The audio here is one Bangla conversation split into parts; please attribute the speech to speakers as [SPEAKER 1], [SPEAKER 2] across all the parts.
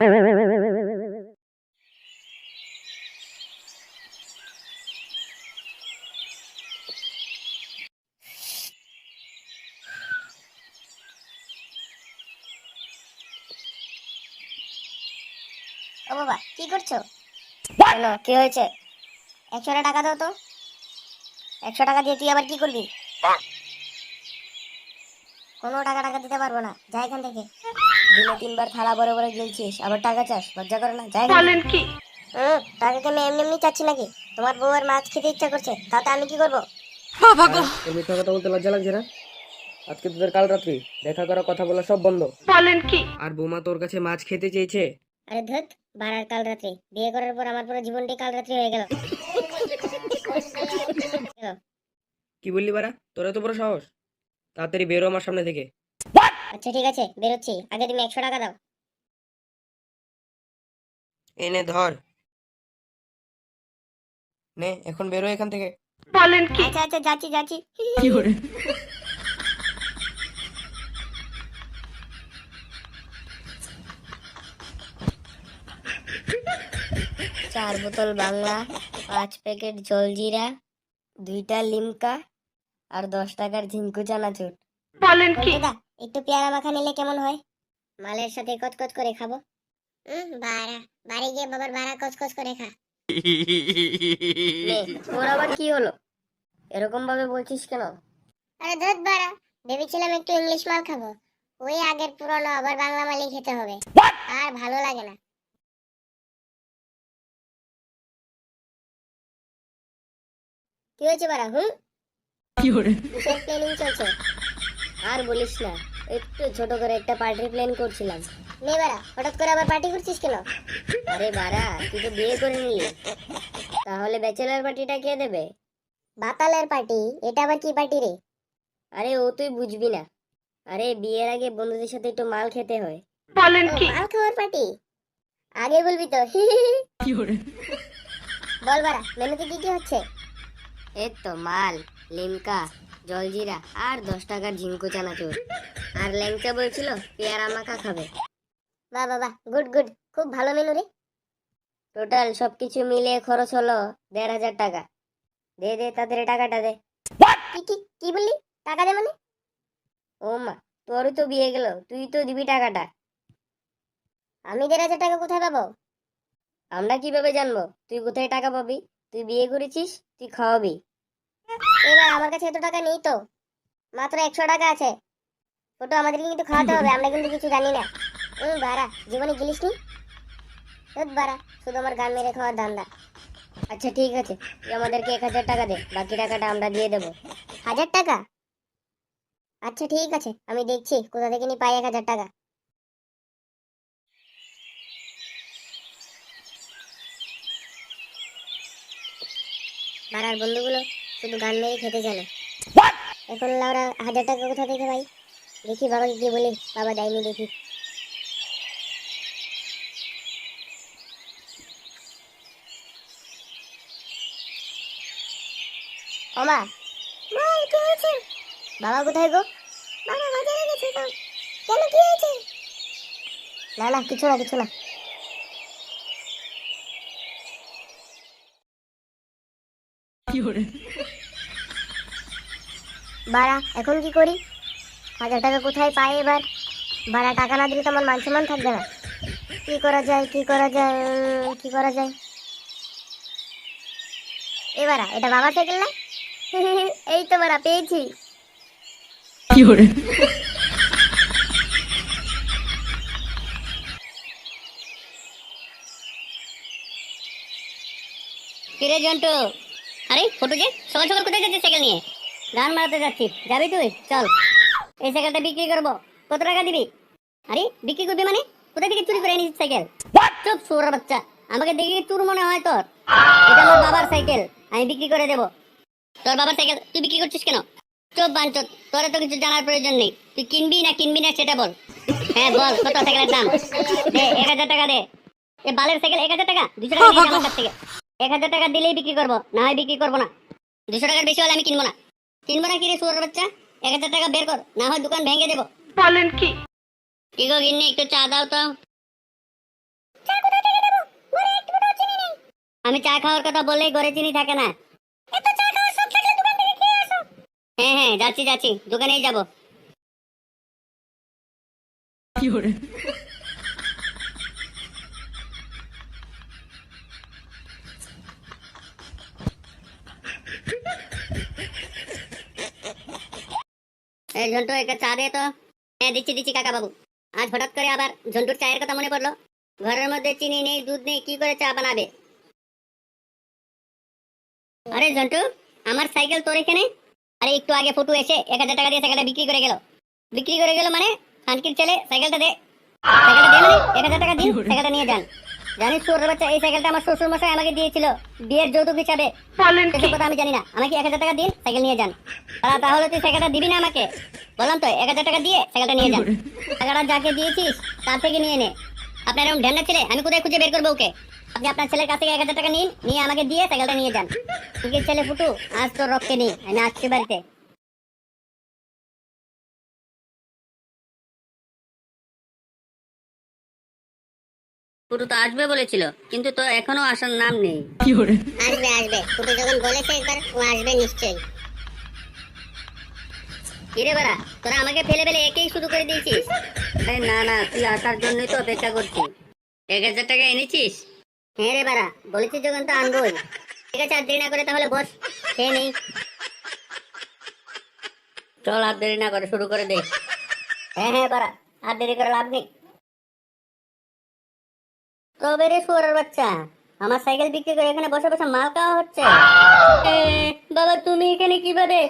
[SPEAKER 1] ও বাবা কি করছ? কেন কি হয়েছে? একশো টাকা দাও তো। একশো টাকা দিয়ে তুই আবার কি করবি? কোনো টাকা টাকা দিতে পারব না। যা এখান থেকে। দিনে তিনবার থালা বড় বড় গিলছিস আবার টাকা চাস? লজ্জা করে না? যাই বলেন কি? হুম টাকা কি আমি এমনি এমনি চাচ্ছি নাকি? তোমার বউয়ের মাছ খেতে ইচ্ছা করছে তাতে আমি কি করব?
[SPEAKER 2] তোর মিথ্যা কথা বলতে লজ্জা লাগছে না? আজকে তোদের কাল রাত্রি দেখা করা কথা বলা সব বন্ধ। বলেন কি? আর বৌমা তোর কাছে মাছ খেতে চেয়েছে?
[SPEAKER 1] আরে ধুত বাড়ার কাল রাত্রি। বিয়ে করার পর আমার পুরো জীবনটাই কাল রাত্রি হয়ে গেল।
[SPEAKER 2] কি বললি বারা তোরা তো বড় সাহস? তাড়াতাড়ি বেরো আমার সামনে থেকে।
[SPEAKER 1] আচ্ছা ঠিক আছে বেরোচ্ছি। আগে তুমি একশো টাকা দাও।
[SPEAKER 2] এনে ধর। নে এখন বেরো এখান থেকে। বলেন কি?
[SPEAKER 1] আচ্ছা আচ্ছা যাচ্ছি যাচ্ছি। কি করে চার বোতল বাংলা পাঁচ প্যাকেট জলজিরা দুইটা লিমকা আর দশ টাকার ঝিঙ্কু চানাচুর। বলেন কি? একটু পেয়ারা মাখা নিলে কেমন হয়? মালের সাথে কচকচ করে খাব। হুম বাড়া বাড়ি গিয়ে বাবার বাড়া কচকচ করে খা। তোর আবার কি হলো? এরকম ভাবে বলছিস কেন? আরে বাড়া ভেবেছিলাম একটু ইংলিশ মাল খাব। ওই আগের পুরনো আবার বাংলা মালই খেতে হবে। আর ভালো লাগে না। কি হয়েছে বাড়া হুম? কিসের প্ল্যানিং চলছে। আর বলিস না একটু ছোট করে একটা পার্টি প্ল্যান করছিলাম। নে বাড়া হঠাৎ করে আবার পার্টি করছিস কেন? আরে বাড়া তুই তো বিয়ে করে নিলি। তাহলে ব্যাচেলার পার্টিটা কে দেবে? বাতালের পার্টি এটা আবার কি পার্টি রে? আরে ও তুই বুঝবি না। আরে বিয়ের আগে বন্ধুদের সাথে একটু মাল খেতে হয়। বলেন কি? মাল খাওয়ার পার্টি আগে বলবি তো বল বাড়া মেনুতে কি কি হচ্ছে? এই তো মাল লিমকা জলজিরা আর দশ টাকার ঝিঙ্কু চানাচুর। আর ল্যাংচা বলছিল পেয়ারা মাখা খাবে। বাহ বাহ বাহ গুড গুড খুব ভালো মেনু রে। টোটাল সবকিছু মিলিয়ে খরচ হলো দেড় হাজার টাকা। দে দে তাদের টাকাটা দে। কি কি কি বললি? টাকা দে মানে? ও মা তোরই তো বিয়ে গেল তুই তো দিবি টাকাটা। আমি দেড় হাজার টাকা কোথায় পাবো? আমরা কীভাবে জানব? তুই কোথায় টাকা পাবি? তুই বিয়ে করেছিস? তুই খাওয়াবি? এবার আমার কাছে এত টাকা নেই তো। মাত্র একশো টাকা আছে। ওটা আমাদেরকে কিন্তু খাওয়াতে হবে, আমরা কিন্তু কিছু জানি না। হুম বাড়া, জীবনে গিলিস নি? বাড়া, শুধু আমার গান মেরে খাওয়ার ধান্দা। আচ্ছা ঠিক আছে। তুই আমাদেরকে এক হাজার টাকা দে, বাকি টাকাটা আমরা দিয়ে দেবো। হাজার টাকা? আচ্ছা ঠিক আছে, আমি দেখছি, কোথা থেকে নি পাই এক হাজার টাকা। পাড়ার বন্ধুগুলো শুধু গান মেরে খেতে জানে এখন লাউরা হাজার টাকা কোথা থেকে ভাই দেখি বাবাকে গিয়ে বলি বাবা দেয়নি দেখি। ওমা কি হয়েছে? বাবা কোথায় গো? বাবা বাজারে গেছে তো। কেন কি হয়েছে? না না কিছু না কিছু না। বাড়া এখন কি করি? হাজার টাকা কোথায় পাই এবার? বাড়া টাকা না দিলে তো আমার মান সম্মান থাকবে না। কি করা যায় কি করা যায় কি করা যায়? এবারা এটা বাবার সাইকেল না? এই তো বাড়া পেয়েছি।
[SPEAKER 3] কিরে জন্টু? আরে ফটো যে সকাল সকাল কোথায় যাচ্ছিস সাইকেল নিয়ে? গান মারাতে যাচ্ছি। যাবি তুই? চল। এই সাইকেলটা বিক্রি করব। কত টাকা দিবি? আরে বিক্রি করবি মানে? কোথা থেকে চুরি করে এনেছিস সাইকেল? চুপ সুর বাচ্চা। আমাকে দেখে চুর মনে হয় তোর। এটা আমার বাবার সাইকেল। আমি বিক্রি করে দেবো। তোর বাবার সাইকেল তুই বিক্রি করছিস কেন? চুপ বাঞ্চত। তোর তো কিছু জানার প্রয়োজন নেই। তুই কিনবি না কিনবি না সেটা বল। হ্যাঁ বল কত সাইকেলের দাম? দে এক হাজার টাকা দে। এ বালের সাইকেল এক হাজার টাকা? দুশো টাকা নিয়ে আমার কাছ থেকে। এক হাজার টাকা দিলেই বিক্রি করব না হয় বিক্রি করব না। দুশো টাকার বেশি হলে আমি কিনবো না। কিনবো না কিরে সুরের বাচ্চা এক হাজার টাকা বের কর না হয় দোকান ভেঙে দেবো। বলেন কি? কি গো গিন্নি একটু চা দাও তো। আমি চা খাওয়ার কথা বললেই ঘরে চিনি থাকে না। হ্যাঁ হ্যাঁ যাচ্ছি যাচ্ছি দোকানেই যাব। কি ঝন্টু একটা চা দে তো। হ্যাঁ দিচ্ছি দিচ্ছি কাকা বাবু। আজ হঠাৎ করে আবার ঝন্টুর চায়ের কথা মনে পড়ল। ঘরের মধ্যে চিনি নেই দুধ নেই কি করে চা বানাবে? আরে ঝন্টু আমার সাইকেল তোর এখানে? আরে একটু আগে ফটো এসে এক হাজার টাকা দিয়ে সাইকেলটা বিক্রি করে গেল। বিক্রি করে গেল মানে খানকির ছেলে সাইকেলটা দে। সাইকেলটা দে মানে এক হাজার টাকা দিন সাইকেলটা নিয়ে যান। জানিস বাচ্চা এই সাইকেলটা আমার শ্বশুর মশাই আমাকে দিয়েছিল বিয়ের যৌতুক হিসাবে। কথা আমি জানি না। আমাকে এক হাজার টাকা দিন সাইকেল নিয়ে যান। তারা তাহলে তুই সাইকেলটা দিবি না আমাকে? বললাম তো এক হাজার টাকা দিয়ে সাইকেলটা নিয়ে যান। টাকাটা যাকে দিয়েছিস তার থেকে নিয়ে নে। আপনার এরকম ঢ্যান্ডা ছেলে আমি কোথায় খুঁজে বের করব ওকে? আপনি আপনার ছেলের কাছ থেকে এক হাজার টাকা নিন নিয়ে আমাকে দিয়ে সাইকেলটা নিয়ে যান। ছেলে ফুটু আজ তোর রক্ষে নেই আমি আসছি বাড়িতে। ফুটু তো আসবে বলেছিল কিন্তু তো এখনও আসার নাম নেই।
[SPEAKER 1] আসবে আসবে। ফুটু যখন বলেছে একবার ও আসবে নিশ্চয়ই।
[SPEAKER 3] কিরে বাড়া তোরা আমাকে ফেলে ফেলে একেই শুরু করে দিয়েছিস? আরে না না তুই আসার জন্যই তো অপেক্ষা করছি। এক হাজার টাকা এনেছিস? হ্যাঁ রে বাড়া বলেছিস যখন তো আনবোই। ঠিক আছে আর দেরি না করে তাহলে বস খেয়ে নেই। চল আর দেরি না করে শুরু করে দে। হ্যাঁ হ্যাঁ বাড়া আর দেরি করে লাভ নেই। তবে রে শুয়ারের বাচ্চা আমার সাইকেল বিক্রি করে এখানে বসে বসে মাল খাওয়া হচ্ছে। বাবা তুমি এখানে কীভাবে?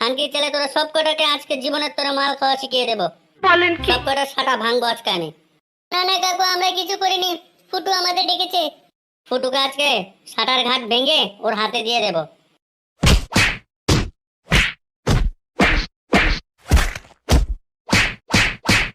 [SPEAKER 3] আনকি চলে তোরা সব কটাকে আজকে জীবনের তোরা মাল খাওয়া শিখিয়ে দেবো। বলেন সব কটা সাটা ভাঙবো আজকে আমি না না কাকু আমরা কিছু করিনি। ফুটু আমাদের ডেকেছে। ফুটুকে আজকে সাটার ঘাট ভেঙে ওর হাতে দিয়ে দেবো।